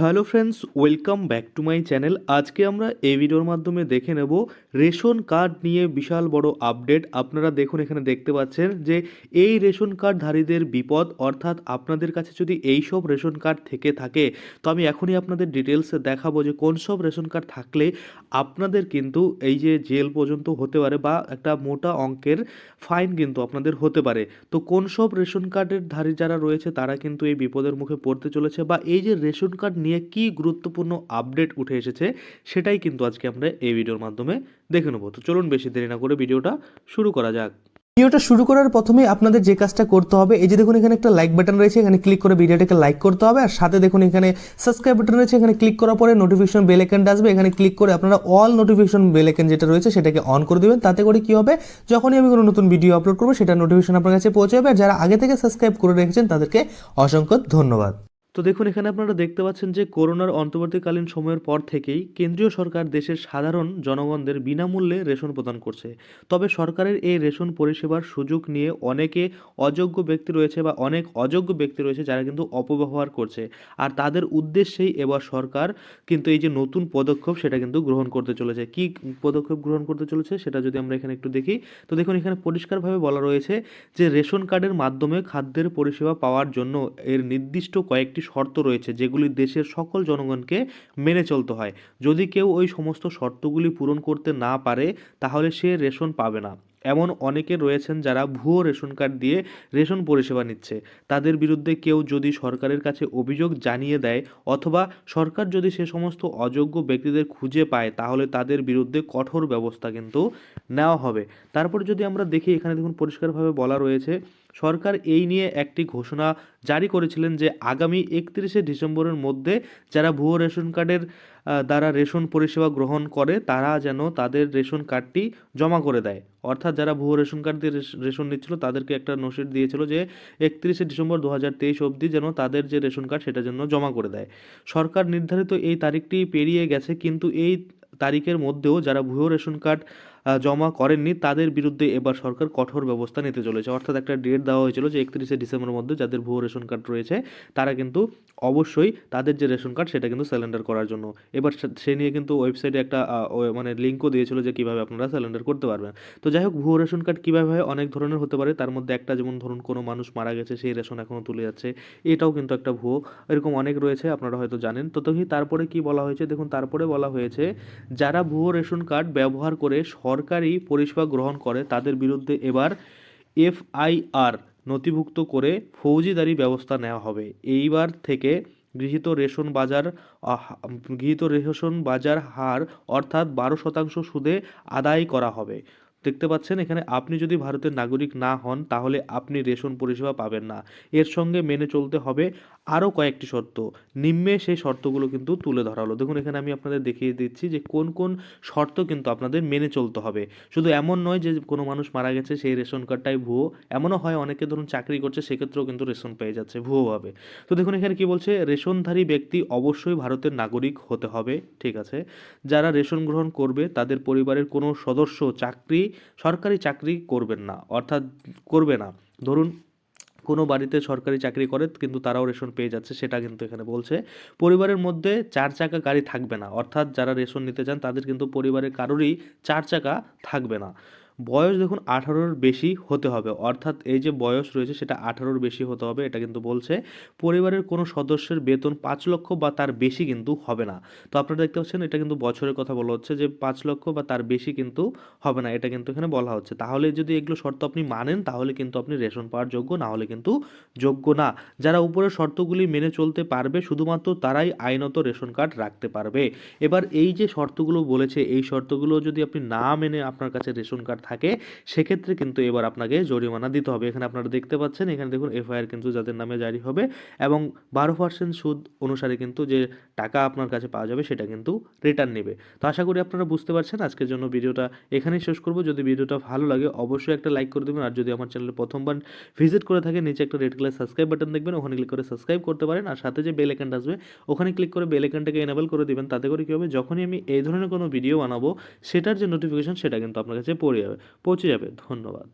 Hello friends, welcome back to my channel. আজকে আমরা এই ভিডিওর মাধ্যমে দেখে নেব রেশন কার্ড নিয়ে বিশাল বড় আপডেট। আপনারা দেখুন, এখানে দেখতে পাচ্ছেন যে এই রেশন কার্ডধারীদের বিপদ, অর্থাৎ আপনাদের কাছে যদি এই সব রেশন কার্ড থেকে থাকে, তো আমি এখনই আপনাদের ডিটেলসে দেখাবো যে কোন সব রেশন কার্ড থাকলে আপনাদের কিন্তু এই যে জেল পর্যন্ত হতে পারে বা একটা মোটা অঙ্কের ফাইন কিন্তু আপনাদের হতে পারে। তো কোন সব রেশন কার্ডের ধারী যারা রয়েছে, তারা কিন্তু এই বিপদের মুখে পড়তে চলেছে বা এই যে রেশন কার্ড নিয়ে কি গুরুত্বপূর্ণ আপডেট উঠে এসেছে সেটাই কিন্তু আজকে আমরা এই ভিডিওর মাধ্যমে দেখে নেব। তো চলুন বেশি দেরি না করে ভিডিওটা শুরু করা যাক। ভিডিওটা শুরু করার প্রথমে আপনাদের যে কাজটা করতে হবে, এই যে দেখুন এখানে একটা লাইক বাটন রয়েছে, এখানে ক্লিক করে ভিডিওটাকে লাইক করতে হবে, আর সাথে দেখুন এখানে সাবস্ক্রাইব বাটন রয়েছে, এখানে ক্লিক করার পরে নোটিফিকেশন বেল আইকনটা আসবে, এখানে ক্লিক করে আপনারা অল নোটিফিকেশন বেল আইকন যেটা রয়েছে সেটাকে অন করে দিবেন, তাতে করে কি হবে, যখনই আমি কোনো নতুন ভিডিও আপলোড করব, সেটা নোটিফিকেশন আপনার কাছে পৌঁছে যাবে যারা আগে থেকে সাবস্ক্রাইব করে রেখেছেন তাদেরকে অসংখ্য ধন্যবাদ। তো দেখুন, এখানে আপনারা দেখতে পাচ্ছেন যে করোনার অন্তর্বর্তীকালীন সময়ের পর থেকেই কেন্দ্রীয় সরকার দেশের সাধারণ জনগণদের বিনামূল্যে রেশন প্রদান করছে। তবে সরকারের এই রেশন পরিষেবার সুযোগ নিয়ে অনেকে অযোগ্য ব্যক্তি রয়েছে বা অনেক অযোগ্য ব্যক্তি রয়েছে যারা কিন্তু অপব্যবহার করছে। আর তাদের উদ্দেশ্যেই এবার সরকার কিন্তু এই যে নতুন পদক্ষেপ সেটা কিন্তু গ্রহণ করতে চলেছে। কি পদক্ষেপ গ্রহণ করতে চলেছে সেটা যদি আমরা এখানে একটু দেখি, তো দেখুন, এখানে পরিষ্কারভাবে বলা রয়েছে যে রেশন কার্ডের মাধ্যমে খাদ্যের পরিষেবা পাওয়ার জন্য এর নির্দিষ্ট কয়েকটি শর্ত রয়েছে যেগুলি দেশের সকল জনগণকে মেনে চলতে হয়। যদি কেউ ওই সমস্ত শর্তগুলি পূরণ করতে না পারে, তাহলে সে রেশন পাবে না। এমন অনেকে রয়েছেন যারা ভুয়ো রেশন কার্ড দিয়ে রেশন পরিষেবা নিচ্ছে। তাদের বিরুদ্ধে কেউ যদি সরকারের কাছে অভিযোগ জানিয়ে দেয় অথবা সরকার যদি সে সমস্ত অযোগ্য ব্যক্তিদের খুঁজে পায়, তাহলে তাদের বিরুদ্ধে কঠোর ব্যবস্থা কিন্তু নেওয়া হবে। তারপর যদি আমরা দেখি, এখানে দেখুন পরিষ্কারভাবে বলা রয়েছে সরকার এই নিয়ে একটি ঘোষণা জারি করেছিলেন যে আগামী একত্রিশে ডিসেম্বরের মধ্যে যারা ভুয়ো রেশন কার্ডের দ্বারা রেশন পরিষেবা গ্রহণ করে, তারা যেন তাদের রেশন কার্ডটি জমা করে দেয়। অর্থাৎ যারা ভুয়ো রেশন কার্ড দিয়ে রেশন নিচ্ছিল, তাদেরকে একটা নোটিশ দিয়েছিল যে একত্রিশে ডিসেম্বর দু হাজার তেইশ অবধি যেন তাদের যে রেশন কার্ড, সেটা যেন জমা করে দেয়। সরকার নির্ধারিত এই তারিখটি পেরিয়ে গেছে, কিন্তু এই তারিখের মধ্যেও যারা ভুয়ো রেশন কার্ড জমা করেননি, তাদের বিরুদ্ধে এবার সরকার কঠোর ব্যবস্থা নিতে চলেছে। অর্থাৎ একটা ডেট দেওয়া হয়েছিল যে একত্রিশে ডিসেম্বরের মধ্যে যাদের ভুয়ো রেশন কার্ড রয়েছে, তারা কিন্তু অবশ্যই তাদের যে রেশন কার্ড, সেটা কিন্তু স্যালেন্ডার করার জন্য। এবার সে- নিয়ে কিন্তু ওয়েবসাইটে একটা মানে লিঙ্কও দিয়েছিল যে কীভাবে আপনারা স্যালেন্ডার করতে পারবেন। তো যাই হোক, ভুয়ো রেশন কার্ড কীভাবে হয়, অনেক ধরনের হতে পারে। তার মধ্যে একটা, যেমন ধরুন কোনো মানুষ মারা গেছে, সেই রেশন এখনও তুলে যাচ্ছে, এটাও কিন্তু একটা ভুয়ো। এরকম অনেক রয়েছে, আপনারা হয়তো জানেন। তো দেখি তারপরে কি বলা হয়েছে? দেখুন, তারপরে বলা হয়েছে, যারা ভুয়ো রেশন কার্ড ব্যবহার করে সরকারি পরিষেবা গ্রহণ করে, তাদের বিরুদ্ধে এবার এফআইআর নথিভুক্ত করে ফৌজিদারি ব্যবস্থা নেওয়া হবে। এইবার থেকে গৃহীত রেশন বাজার গৃহীত রেশন বাজার হার অর্থাৎ বারো শতাংশ সুদে আদায় করা হবে। দেখতে পাচ্ছেন, এখানে আপনি যদি ভারতের নাগরিক না হন, তাহলে আপনি রেশন পরিষেবা পাবেন না। এর সঙ্গে মেনে চলতে হবে আরও কয়েকটি শর্ত। নিম্নে সেই শর্তগুলো কিন্তু তুলে ধরা হলো। দেখুন, এখানে আমি আপনাদের দেখিয়ে দিচ্ছি যে কোন কোন শর্ত কিন্তু আপনাদের মেনে চলতে হবে। শুধু এমন নয় যে কোনো মানুষ মারা গেছে, সেই রেশন কার্ডটাই ভুয়ো। এমনও হয় অনেকে ধরুন চাকরি করছে, সেক্ষেত্রেও কিন্তু রেশন পেয়ে যাচ্ছে ভুয়োভাবে। তো দেখুন, এখানে কি বলছে? রেশনধারী ব্যক্তি অবশ্যই ভারতের নাগরিক হতে হবে, ঠিক আছে? যারা রেশন গ্রহণ করবে, তাদের পরিবারের কোনো সদস্য, চাকরি সরকারি চাকরি করবেন না, অর্থাৎ করবে না। ধরুন, কোনো বাড়িতে সরকারি চাকরি করে, কিন্তু তারাও রেশন পেয়ে যাচ্ছে, সেটা কিন্তু এখানে বলছে। পরিবারের মধ্যে চার চাকা গাড়ি থাকবে না, অর্থাৎ যারা রেশন নিতে চান, তাদের কিন্তু পরিবারের কারোরই চার চাকা থাকবে না। বয়স দেখুন আঠারোর বেশি হতে হবে। অর্থাৎ এই যে বয়স রয়েছে সেটা আঠারোর বেশি হতে হবে, এটা কিন্তু বলছে। পরিবারের কোনো সদস্যের বেতন পাঁচ লক্ষ বা তার বেশি কিন্তু হবে না। তো আপনারা দেখতে পাচ্ছেন এটা কিন্তু বছরের কথা বলা হচ্ছে যে পাঁচ লক্ষ বা তার বেশি কিন্তু হবে না, এটা কিন্তু এখানে বলা হচ্ছে। তাহলে যদি এগুলো শর্ত আপনি মানেন, তাহলে কিন্তু আপনি রেশন পাওয়ার যোগ্য, না হলে কিন্তু যোগ্য না। যারা উপরের শর্তগুলি মেনে চলতে পারবে, শুধুমাত্র তারাই আইনত রেশন কার্ড রাখতে পারবে। এবার এই যে শর্তগুলো বলেছে, এই শর্তগুলো যদি আপনি না মেনে আপনার কাছে রেশন কার্ড থাকে, সেক্ষেত্রে কিন্তু এবার আপনাকে জরিমানা দিতে হবে। এখানে আপনারা দেখতে পাচ্ছেন, এখানে দেখুন এফআইআর কিন্তু যাদের নামে জারি হবে এবং বারো পার্সেন্ট সুদ অনুসারে কিন্তু যে টাকা আপনার কাছে পাওয়া যাবে সেটা কিন্তু রিটার্ন নেবে। তো আশা করি আপনারা বুঝতে পারছেন। আজকের জন্য ভিডিওটা এখানেই শেষ করব। যদি ভিডিওটা ভালো লাগে অবশ্যই একটা লাইক করে দেবেন। আর যদি আমার চ্যানেলে প্রথমবার ভিজিট করে থাকে নিচে একটা রেড কালার সাবস্ক্রাইব বাটন দেখবেন। ওখানে ক্লিক করে সাবস্ক্রাইব করতে পারেন। আর সাথে যে বেল আইকনটা আসবে, ওখানে ক্লিক করে বেল আইকনটাকে এনেবল করে দিবেন। তাতে করে কী হবে? যখনই আমি এই ধরনের কোনো ভিডিও বানাবো, সেটার যে নোটিফিকেশন সেটা কিন্তু আপনার কাছে পড়ে যাবে। পৌঁছে যাবে। ধন্যবাদ।